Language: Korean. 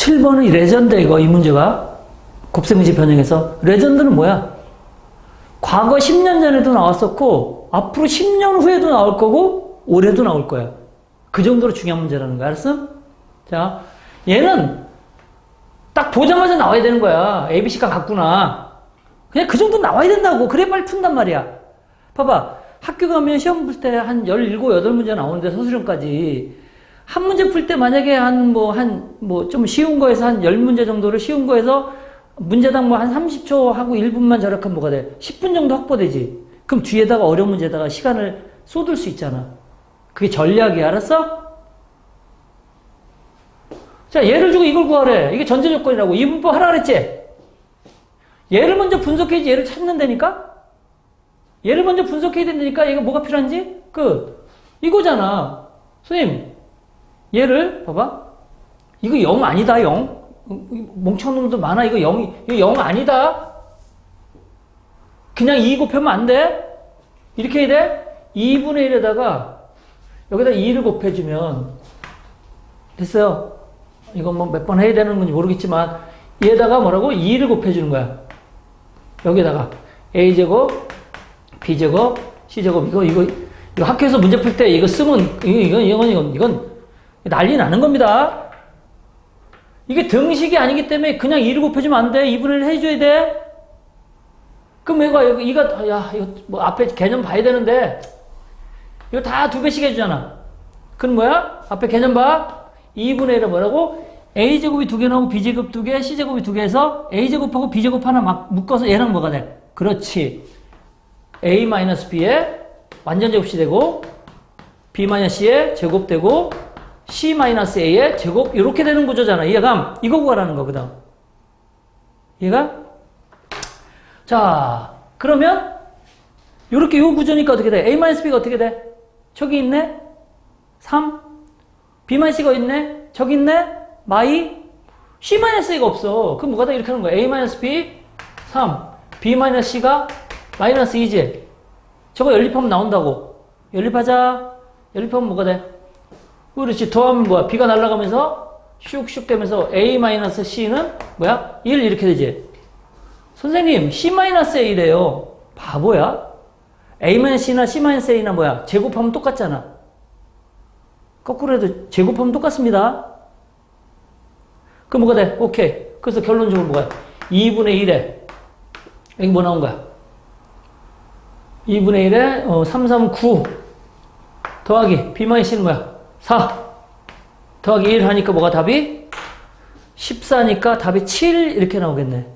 7번은 레전드 이거 이 문제가 곱셈문제 변형에서 레전드는 뭐야? 과거 10년 전에도 나왔었고 앞으로 10년 후에도 나올 거고 올해도 나올 거야. 그 정도로 중요한 문제라는 거야. 알았어? 자, 얘는 딱 보자마자 나와야 되는 거야. ABC가 같구나. 그냥 그 정도 나와야 된다고. 그래 빨리 푼단 말이야. 봐봐. 학교 가면 시험 볼 때 한 17, 8문제 나오는데 서술형까지. 한 문제 풀 때 만약에 한 뭐, 한, 뭐, 좀 쉬운 거에서 한 10문제 정도를 쉬운 거에서 문제당 뭐 한 30초 하고 1분만 저렇게 뭐가 돼? 10분 정도 확보되지. 그럼 뒤에다가 어려운 문제다가 시간을 쏟을 수 있잖아. 그게 전략이야. 알았어? 자, 예를 주고 이걸 구하래. 이게 전제 조건이라고. 이분법 하라 그랬지? 얘를 먼저 분석해야지 얘를 찾는다니까? 얘를 먼저 분석해야 된다니까? 얘가 뭐가 필요한지? 그, 이거잖아. 선생님, 얘를, 봐봐. 이거 0 아니다, 0. 멍청한 놈도 많아. 이거 0, 이거 0 아니다. 그냥 2 곱하면 안 돼. 이렇게 해야 돼? 2분의 1에다가 여기다 2를 곱해주면 됐어요. 이건 뭐 몇 번 해야 되는 건지 모르겠지만 얘에다가 뭐라고? 2를 곱해주는 거야. 여기다가 a제곱, b제곱, c제곱 이거 이거 이거 학교에서 문제 풀 때 이거 쓰면 이거 이건 이건 이건 난리 나는 겁니다. 이게 등식이 아니기 때문에 그냥 2를 곱해주면 안 돼. 2분의 1 해줘야 돼. 그럼 얘가 이거 야 이거 뭐 앞에 개념 봐야 되는데 이거 다 두 배씩 해주잖아. 그럼 뭐야? 앞에 개념 봐. 2분의 1은 뭐라고? a제곱이 두 개 나오고 b제곱 두 개, c제곱이 두 개해서 a제곱하고 b제곱 하나 막 묶어서 얘랑 뭐가 돼? 그렇지. a-b에 완전 제곱이 되고 b-c에 제곱되고 c-a의 제곱 이렇게 되는 구조잖아. 이해감? 이거 구하라는 거 그다음. 이해가? 자, 그러면 이렇게 요 구조니까 어떻게 돼? a-b가 어떻게 돼? 저기 있네? 3 b-c가 있네? 저기 있네? 마이 c-a가 없어. 그럼 뭐가 돼? 이렇게 하는 거야. a-b 3 b-c가 마이너스 2지. 저거 연립하면 나온다고. 연립하자. 연립하면 뭐가 돼? 그렇지. 더하면 뭐야? b가 날아가면서 슉슉 되면서 a-c는 뭐야? 1 이렇게 되지. 선생님, c-a래요. 바보야? a-c나 c-a나 뭐야? 제곱하면 똑같잖아. 거꾸로 해도 제곱하면 똑같습니다. 그럼 뭐가 돼? 오케이. 그래서 결론적으로 뭐가 돼? 2분의 1에 여기 뭐 나온 거야? 2분의 1에 어, 3, 3, 9 더하기 b-c는 뭐야? 4 더하기 1 하니까 뭐가 답이? 14니까 답이 7 이렇게 나오겠네.